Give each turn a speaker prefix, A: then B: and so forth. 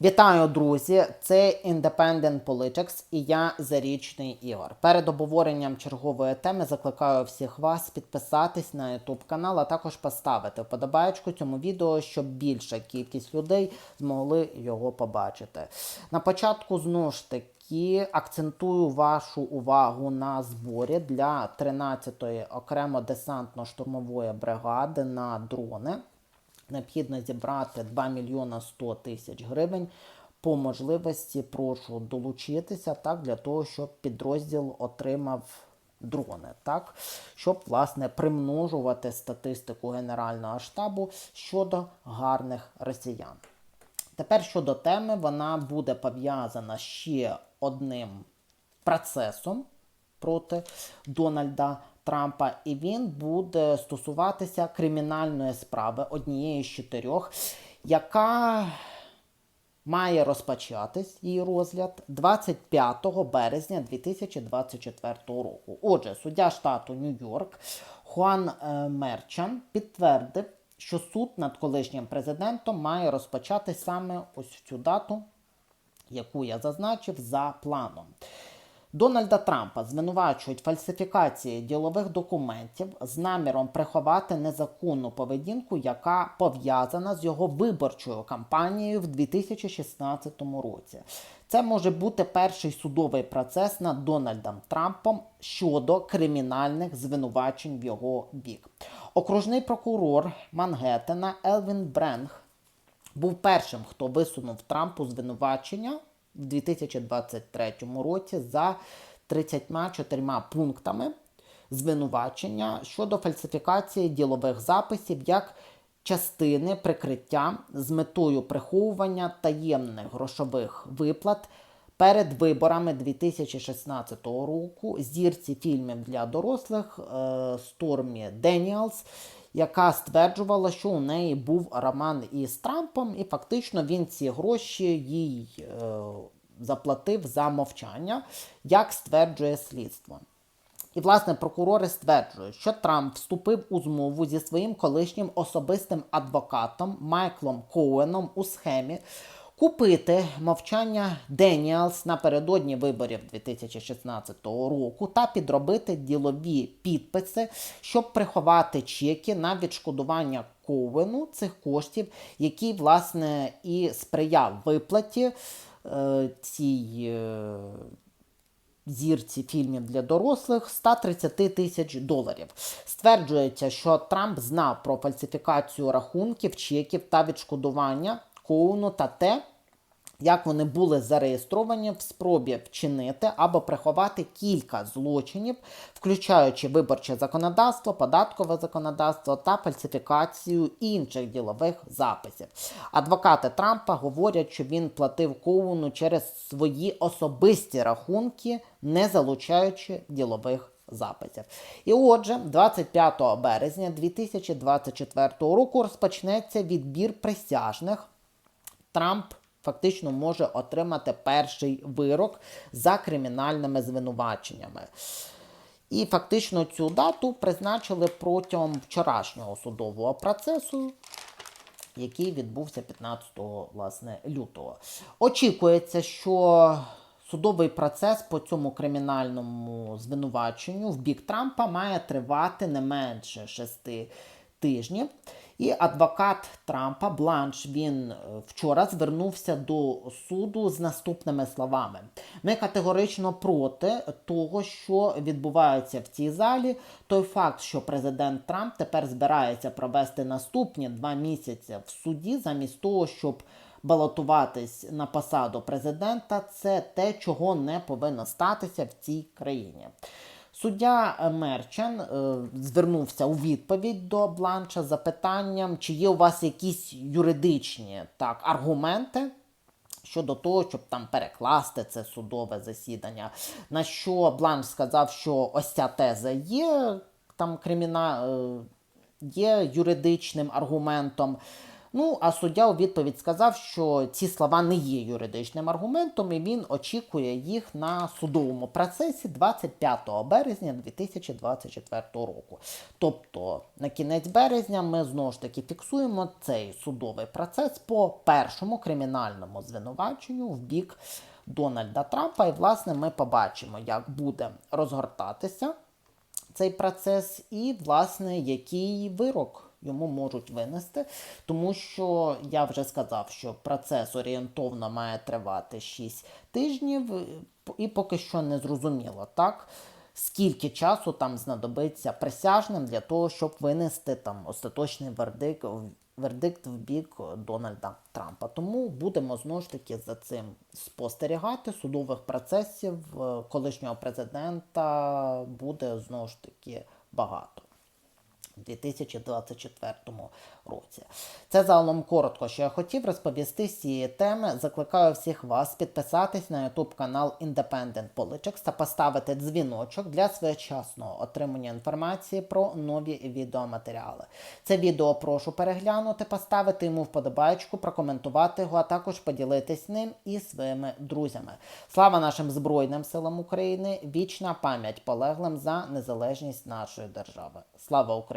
A: Вітаю, друзі! Це Independent Politics і я Зарічний Ігор. Перед обговоренням чергової теми закликаю всіх вас підписатись на YouTube канал, а також поставити вподобаєчку цьому відео, щоб більша кількість людей змогли його побачити. На початку знову ж таки акцентую вашу увагу на зборі для 13-ї окремо десантно-штурмової бригади на дрони. Необхідно зібрати 2 мільйона 100 тисяч гривень. По можливості прошу долучитися так, для того, щоб підрозділ отримав дрони, так, щоб власне примножувати статистику Генерального штабу щодо гарних росіян. Тепер щодо теми, вона буде пов'язана ще одним процесом проти Дональда Трампа, і він буде стосуватися кримінальної справи однієї з чотирьох, яка має розпочатись її розгляд 25 березня 2024 року. Отже, суддя штату Нью-Йорк Хуан е, Мерчан підтвердив, що суд над колишнім президентом має розпочати саме ось в цю дату, яку я зазначив, за планом. Дональда Трампа звинувачують фальсифікації ділових документів з наміром приховати незаконну поведінку, яка пов'язана з його виборчою кампанією в 2016 році. Це може бути перший судовий процес над Дональдом Трампом щодо кримінальних звинувачень в його бік. Окружний прокурор Мангеттена Елвін Бренг був першим, хто висунув Трампу звинувачення в 2023 році за 34 пунктами звинувачення щодо фальсифікації ділових записів як частини прикриття з метою приховування таємних грошових виплат перед виборами 2016 року. Зірці фільмів для дорослих е, Стормі Деніалс яка стверджувала, що у неї був роман із Трампом, і фактично він ці гроші їй е, заплатив за мовчання, як стверджує слідство. І, власне, прокурори стверджують, що Трамп вступив у змову зі своїм колишнім особистим адвокатом Майклом Коуеном у схемі купити мовчання Деніалс напередодні виборів 2016 року та підробити ділові підписи, щоб приховати чеки на відшкодування Коуену цих коштів, які, власне, і сприяв виплаті цій. Е, Зірці фільмів для дорослих 130 тисяч доларів. Стверджується, що Трамп знав про фальсифікацію рахунків, чеків та відшкодування Коуну та те, як вони були зареєстровані в спробі вчинити або приховати кілька злочинів, включаючи виборче законодавство, податкове законодавство та фальсифікацію інших ділових записів. Адвокати Трампа говорять, що він платив Коуну через свої особисті рахунки, не залучаючи ділових записів. І отже, 25 березня 2024 року розпочнеться відбір присяжних. Трамп фактично може отримати перший вирок за кримінальними звинуваченнями. І фактично цю дату призначили протягом вчорашнього судового процесу, який відбувся 15 власне, лютого. Очікується, що судовий процес по цьому кримінальному звинуваченню в бік Трампа має тривати не менше шести тижнів. І адвокат Трампа Бланш він е, вчора звернувся до суду з наступними словами: ми категорично проти того, що відбувається в цій залі. Той факт, що президент Трамп тепер збирається провести наступні два місяці в суді, замість того, щоб балотуватись на посаду президента, це те, чого не повинно статися в цій країні. Суддя Мерчан е, звернувся у відповідь до Бланча з запитанням, чи є у вас якісь юридичні так, аргументи щодо того, щоб там перекласти це судове засідання. На що Бланш сказав, що ось ця теза є там криміна... е, є юридичним аргументом. Ну, а суддя у відповідь сказав, що ці слова не є юридичним аргументом, і він очікує їх на судовому процесі 25 березня 2024 року. Тобто на кінець березня ми знову ж таки фіксуємо цей судовий процес по першому кримінальному звинуваченню в бік Дональда Трампа. І, власне, ми побачимо, як буде розгортатися цей процес, і, власне, який вирок йому можуть винести, тому що я вже сказав, що процес орієнтовно має тривати 6 тижнів, і поки що не зрозуміло, так. Скільки часу там знадобиться присяжним для того, щоб винести там остаточний вердикт, вердикт в бік Дональда Трампа. Тому будемо знову ж таки за цим спостерігати. Судових процесів е, колишнього президента буде знову ж таки багато. У 2024 році. Це загалом коротко, що я хотів розповісти з цієї теми. Закликаю всіх вас підписатись на YouTube канал Independent Politics та поставити дзвіночок для своєчасного отримання інформації про нові відеоматеріали. Це відео прошу переглянути, поставити йому вподобайку, прокоментувати його, а також поділитись ним і своїми друзями. Слава нашим Збройним силам України! Вічна пам'ять полеглим за незалежність нашої держави. Слава